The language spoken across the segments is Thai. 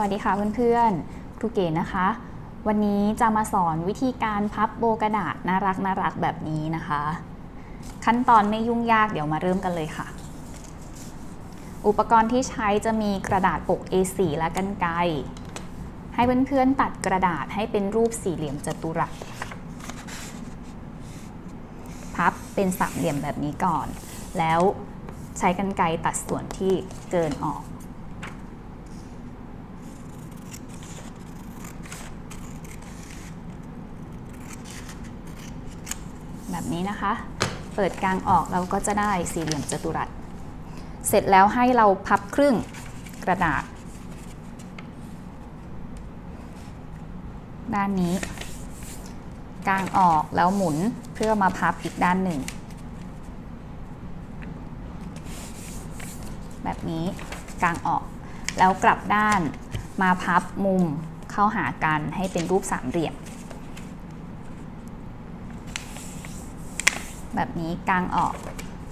วัสดีค่ะเพื่อนๆครูเก๋นะคะ วันนี้จะมาสอนวิธีการพับโบกระดาษน่ารักน่ารักแบบนี้นะคะ ขั้นตอนไม่ยุ่งยากเดี๋ยวมาเริ่มกันเลยค่ะ อุปกรณ์ที่ใช้จะมีกระดาษปก A4 และกันไกให้เพื่อนๆตัดกระดาษให้เป็นรูปสี่เหลี่ยมจัตุรัส พับเป็นสามเหลี่ยมแบบนี้ก่อน แล้วใช้กันไกตัดส่วนที่เกินออก แบบนี้นะคะ เปิดกลางออกเราก็จะได้สี่เหลี่ยมจัตุรัส เสร็จแล้วให้เราพับครึ่งกระดาษ ด้านนี้ กลางออกแล้วหมุนเพื่อมาพับอีกด้านหนึ่ง แบบนี้กลางออกแล้วกลับด้านมาพับมุมเข้าหากันให้เป็นรูปสามเหลี่ยม แบบนี้กางออก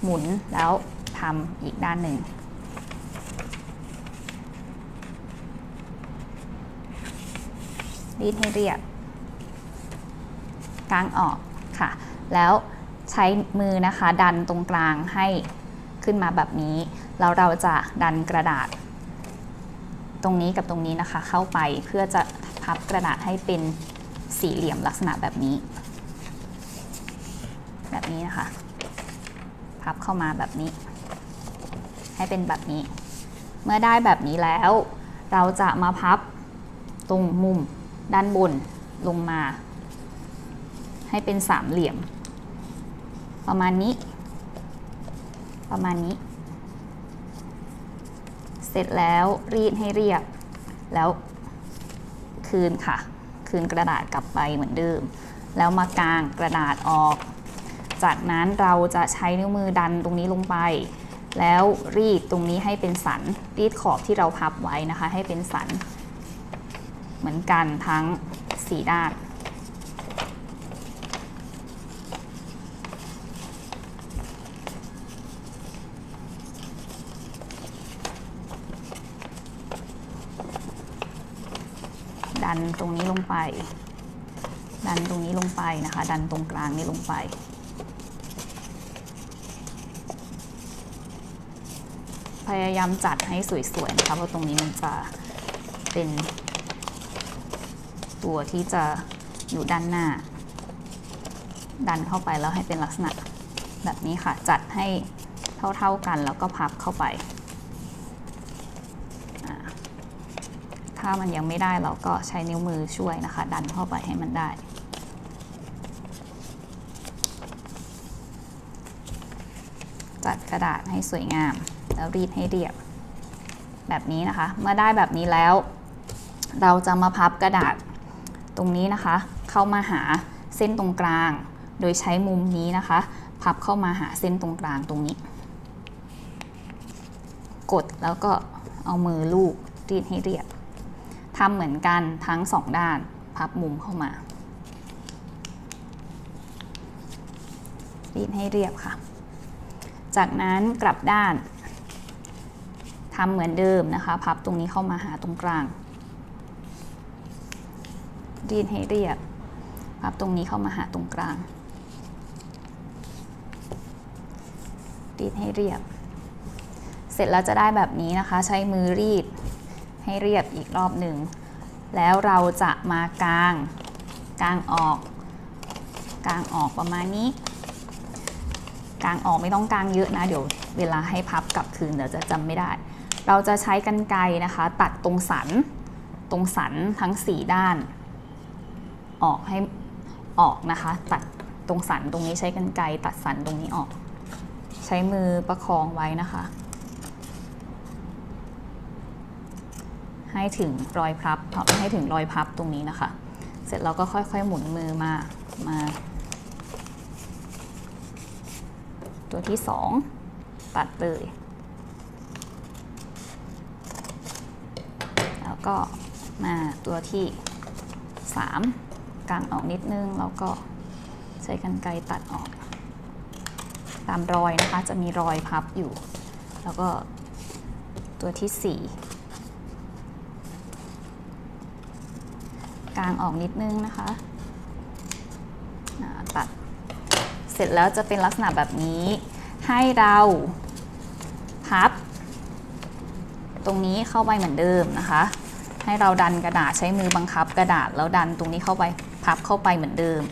หมุนแล้วทำอีกด้านหนึ่ง รีดให้เรียบกางออกค่ะ แล้วใช้มือนะคะดันตรงกลางให้ขึ้นมาแบบนี้แล้วเราจะดันกระดาษ ตรงนี้กับตรงนี้นะคะเข้าไปเพื่อจะพับกระดาษให้เป็นสี่เหลี่ยมลักษณะแบบนี้ แบบนี้นะคะ พับเข้ามาแบบนี้ ให้เป็นแบบนี้ เมื่อได้แบบนี้แล้ว เราจะมาพับตรงมุมด้านบนลงมา ให้เป็นสามเหลี่ยม ประมาณนี้ ประมาณนี้ เสร็จแล้วรีดให้เรียบ แล้วคืนค่ะ คืนกระดาษกลับไปเหมือนเดิม แล้วมากางกระดาษออก จากนั้นเราจะใช้นิ้วมือดันตรงนี้ลงไป แล้วรีดตรงนี้ให้เป็นสัน รีดขอบที่เราพับไว้นะคะ ให้เป็นสัน เหมือนกันทั้งสีด้านดันตรงนี้ลงไป ดันตรงนี้ลงไปนะคะ ดันตรงกลางนี้ลงไป พยายามจัดให้สวยๆนะคะเพราะตรงนี้มันจะเป็น ตัวที่จะอยู่ด้านหน้า ดันเข้าไปแล้วให้เป็นลักษณะแบบนี้ค่ะจัดให้เท่าๆกันแล้วก็พับเข้าไปถ้ามันยังไม่ได้เราก็ใช้นิ้วมือช่วยนะคะ ดันเข้าไปให้มันได้ จัดกระดาษให้สวยงาม แล้วรีดให้เรียบ แบบนี้นะคะ เมื่อได้แบบนี้แล้ว เราจะมาพับกระดาษตรงนี้นะคะ เข้ามาหาเส้นตรงกลาง โดยใช้มุมนี้นะคะ พับเข้ามาหาเส้นตรงกลางตรงนี้ กดแล้วก็เอามือลูบรีดให้เรียบทำเหมือนกันทั้งสองด้าน พับมุมเข้ามารีดให้เรียบค่ะ จากนั้นกลับด้านทำเหมือนเดิมนะคะ พับตรงนี้เข้ามาหาตรงกลาง รีดให้เรียบ พับตรงนี้เข้ามาหาตรงกลาง รีดให้เรียบ เสร็จแล้วจะได้แบบนี้นะคะ ใช้มือรีดให้เรียบอีกรอบหนึ่ง แล้วเราจะมากาง กางออก กางออกประมาณนี้ กางออกไม่ต้องกางเยอะนะ เดี๋ยวเวลาให้พับกลับคืนเดี๋ยวจะจำไม่ได้ เราจะใช้กันไกรนะคะ ตัดตรงสัน ตรงสันทั้ง 4 ด้าน ออกให้ออกนะคะ ตัดตรงสันตรงนี้ใช้กันไกรตัดสันตรงนี้ออก ใช้มือประคองไว้นะคะ ให้ถึงรอยพับให้ถึงรอยพับตรงนี้นะคะ เสร็จเราก็ค่อยๆหมุนมือมามา ตัวที่ 2 ตัดเลย แล้วก็มาตัวที่ 3กางออกนิดนึง แล้วก็ใช้กรรไกรตัดออก ตามรอยนะคะ จะมีรอยพับอยู่ แล้วก็ตัวที่ 4กางออกนิดนึงนะคะอ่าตัด เสร็จแล้วจะเป็นลักษณะแบบนี้ ให้เราพับ ตรงนี้เข้าไปเหมือนเดิมนะคะ ให้เราดันกระดาษใช้มือบังคับกระดาษแล้วดันตรงนี้เข้าไปพับเข้าไปเหมือนเดิม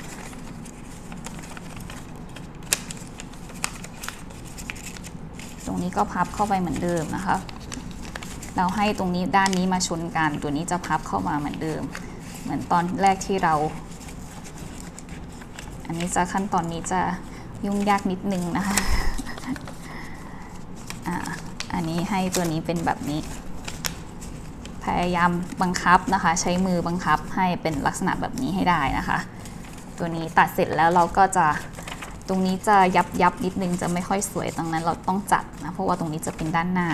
ตรงนี้ก็พับเข้าไปเหมือนเดิมนะคะ เราให้ตรงนี้ด้านนี้มาชนกัน ตัวนี้จะพับเข้ามาเหมือนเดิม เหมือนตอนแรกที่เรา นนี้จะขั้นตอนนี้จะยุ่งยากนิดนึงนะคะอันนี้ให้ตัวนี้เป็นแบบนี้ พยายามบังคับนะคะ ใช้มือบังคับให้เป็นลักษณะแบบนี้ให้ได้นะคะ ตัวนี้ตัดเสร็จแล้วเราก็จะตรงนี้จะยับยับนิดนึงจะไม่ค่อยสวยตรงนั้นเราต้องจัดนะเพราะว่าตรงนี้จะเป็นด้านหน้า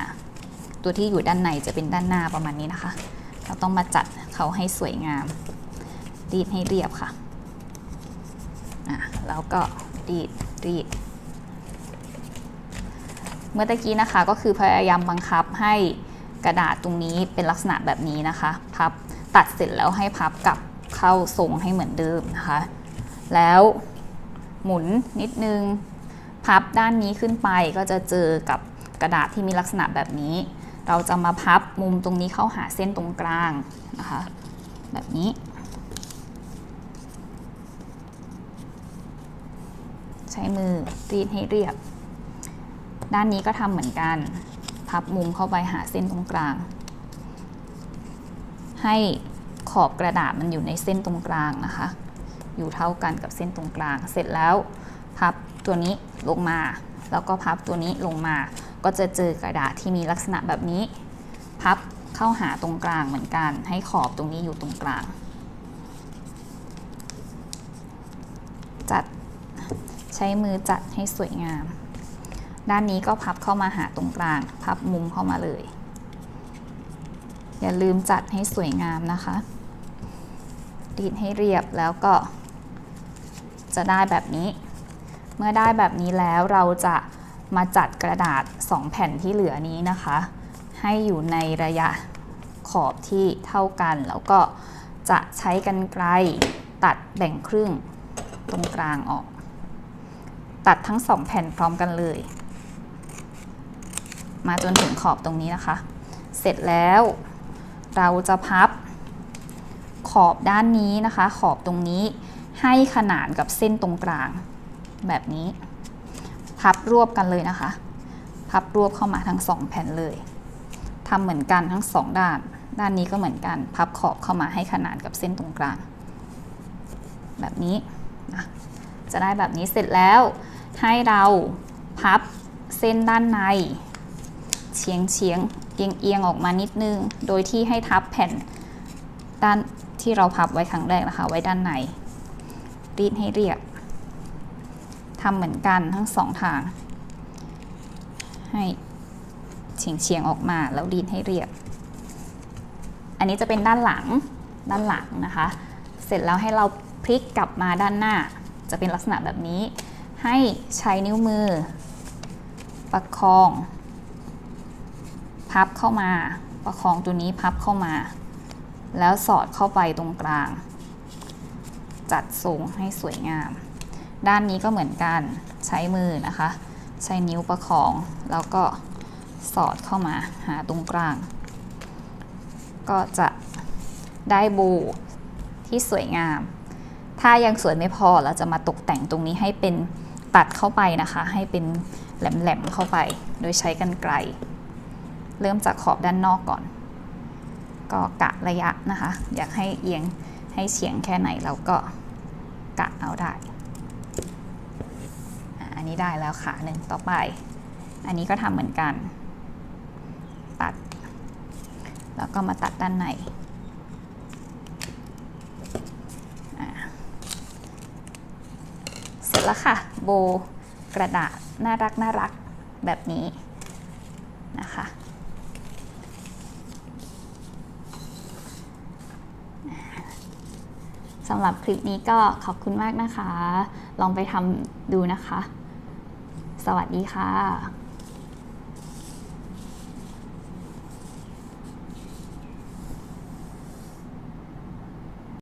ตัวที่อยู่ด้านในจะเป็นด้านหน้าประมาณนี้นะคะ เราต้องมาจัดเขาให้สวยงามรีดให้เรียบค่ะ แล้วก็รีดรีดเมื่อตะกี้นะคะก็คือพยายามบังคับให้กระดาษตรงนี้เป็นลักษณะแบบนี้นะคะ พับตัดเสร็จแล้วให้พับกลับเข้าทรงให้เหมือนเดิมนะคะ แล้วหมุนนิดนึง พับด้านนี้ขึ้นไปก็จะเจอกับกระดาษที่มีลักษณะแบบนี้ เราจะมาพับมุมตรงนี้เข้าหาเส้นตรงกลางนะคะ แบบนี้ ใช้มือรีดให้เรียบ ด้านนี้ก็ทำเหมือนกัน พับมุมเข้าไปหาเส้นตรงกลาง ให้ขอบกระดาษมันอยู่ในเส้นตรงกลางนะคะ อยู่เท่ากันกับเส้นตรงกลาง เสร็จแล้ว พับตัวนี้ลงมา แล้วก็พับตัวนี้ลงมา ก็จะเจอกระดาษที่มีลักษณะแบบนี้ พับเข้าหาตรงกลางเหมือนกัน ให้ขอบตรงนี้อยู่ตรงกลาง จัด ใช้มือจัดให้สวยงาม ด้านนี้ก็พับเข้ามาหาตรงกลาง พับมุมเข้ามาเลย อย่าลืมจัดให้สวยงามนะคะรีดให้เรียบแล้วก็ จะได้แบบนี้ เมื่อได้แบบนี้แล้วเราจะมาจัดกระดาษ 2 แผ่นที่เหลือนี้นะคะ ให้อยู่ในระยะขอบที่เท่ากัน แล้วก็จะใช้กันไกลตัดแบ่งครึ่งตรงกลางออก ตัดทั้ง2แผ่นพร้อมกันเลย มาจนถึงขอบตรงนี้นะคะ เสร็จแล้วเราจะพับขอบด้านนี้นะคะ ขอบตรงนี้ให้ขนานกับเส้นตรงกลาง แบบนี้ พับรวบกันเลยนะคะ พับรวบเข้ามาทั้งสองแผ่นเลยทำเหมือนกันทั้งสองด้าน ด้านนี้ก็เหมือนกัน พับขอบเข้ามาให้ขนานกับเส้นตรงกลาง แบบนี้นะจะได้แบบนี้เสร็จแล้ว ให้เราพับเส้นด้านในเฉียงเฉียงเอียงเอียงออกมานิดนึง โดยที่ให้ทับแผ่นด้านที่เราพับไว้ครั้งแรกนะคะ ไว้ด้านในรีดให้เรียบทำเหมือนกันทั้งสองทาง ให้เฉียงเฉียงออกมาแล้วรีดให้เรียบ อันนี้จะเป็นด้านหลังด้านหลังนะคะ เสร็จแล้วให้เราพลิกกลับมาด้านหน้า จะเป็นลักษณะแบบนี้ ให้ใช้นิ้วมือ ประคอง พับเข้ามา ประคองตัวนี้พับเข้ามา แล้วสอดเข้าไปตรงกลาง จัดทรงให้สวยงาม ด้านนี้ก็เหมือนกันใช้มือนะคะ ใช้นิ้วประคอง แล้วก็สอดเข้ามาหาตรงกลาง ก็จะได้บว์ที่สวยงาม ถ้ายังสวยไม่พอเราจะมาตกแต่งตรงนี้ให้เป็น ตัดเข้าไปนะคะ ให้เป็นแหลมๆเข้าไป โดยใช้กันไกล เริ่มจากขอบด้านนอกก่อน ก็กะระยะนะคะ อยากให้เอียงให้เฉียงแค่ไหนเราก็กะเอาได้อันนี้ได้แล้วขาหนึ่งต่อไป อันนี้ก็ทำเหมือนกัน ตัด แล้วก็มาตัดด้านในอะเสร็จ แล้วค่ะ โบกระดาษน่ารักน่ารักแบบนี้นะคะสำหรับคลิปนี้ก็ขอบคุณมากนะคะ ลองไปทำดูนะคะ สวัสดีค่ะ